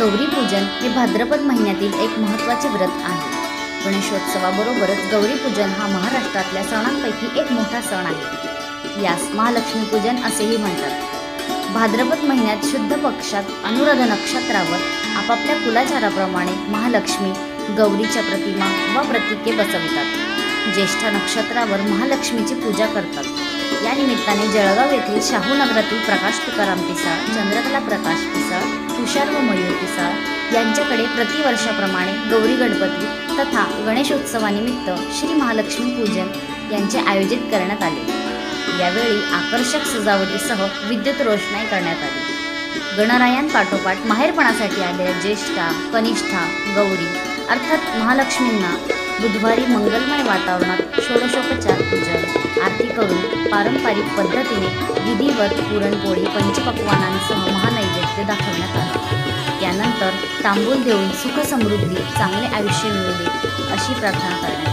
गौरी पूजन हे भाद्रपद महिन्यातील एक महत्त्वाचे व्रत आहे. गणेशोत्सवाबरोबरच गौरी पूजन हा महाराष्ट्रातल्या सणांपैकी एक मोठा सण आहे. यास महालक्ष्मी पूजन असेही म्हणतात. भाद्रपद महिन्यात शुद्ध पक्षात अनुराध नक्षत्रावर आपापल्या कुलाचाराप्रमाणे महालक्ष्मी गौरीच्या प्रतिमा व प्रतीके बसवितात. ज्येष्ठ नक्षत्रावर महालक्ष्मीची पूजा करतात. या निमित्ताने जळगाव येथील शाहू नगरातील प्रकाश तुकाराम पिसाळ चंद्रकला प्रकाश पिसाळ तुषार व मयूर पिसाळ यांच्याकडे प्रतिवर्षाप्रमाणे गौरी गणपती तथा गणेशोत्सवानिमित्त श्री महालक्ष्मी पूजन यांचे आयोजित करण्यात आले. यावेळी आकर्षक सजावटीसह विद्युत रोषणाई करण्यात आली. गणरायांपाठोपाठ माहेरपणासाठी आलेल्या ज्येष्ठा कनिष्ठा गौरी अर्थात महालक्ष्मींना बुधवारी मंगलमय वातावरणात षोडशोपचार पूजन आरती करून पारंपरिक पद्धतीने विधिवत पुरणपोळी पंचपक्वानांसह महानैवेद्य दाखवण्यात आले. त्यानंतर तांबूल देऊन सुखसमृद्धी चांगले आयुष्य मिळू दे अशी प्रार्थना करण्यात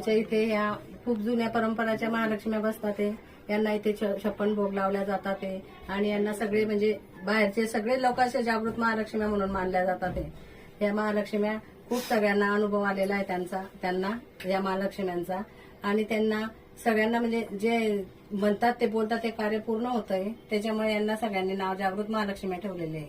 आमच्या इथे ह्या खूप जुन्या परंपराच्या महालक्ष्म्या बसतात ते यांना इथे छ- छप्पन भोग लावल्या जातात आणि यांना सगळे म्हणजे बाहेरचे सगळे लोक असे जागृत महालक्ष्म्या म्हणून मानल्या जातात या महालक्ष्म्या खूप सगळ्यांना अनुभव आलेला आहे त्यांचा त्यांना या महालक्ष्म्यांचा. आणि त्यांना सगळ्यांना म्हणजे जे म्हणतात ते बोलतात ते कार्य पूर्ण होतंय. त्याच्यामुळे यांना सगळ्यांनी नाव जागृत महालक्ष्मी ठेवलेले आहे.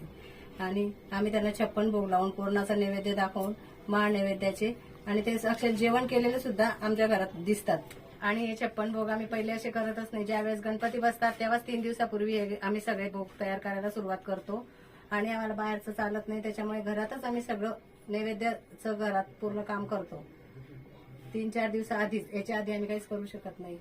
आणि आम्ही त्यांना छप्पन भोग लावून पूर्णाचा नैवेद्य दाखवून महानैवेद्याचे आणि ते अक्षर जेवण केलेले सुद्धा आमच्या घरात दिसतात. आणि हे छप्पन भोग आम्ही पहिले असे करतच नाही. ज्यावेळेस गणपती बसतात तेव्हाच तीन दिवसापूर्वी हे आम्ही सगळे भोग तयार करायला सुरुवात करतो. आणि आम्हाला बाहेरचं चालत नाही त्याच्यामुळे घरातच आम्ही सगळं नैवेद्याचं घरात पूर्ण काम करतो. तीन चार दिवसा आधीच याच्या आधी आम्ही काहीच करू शकत नाही.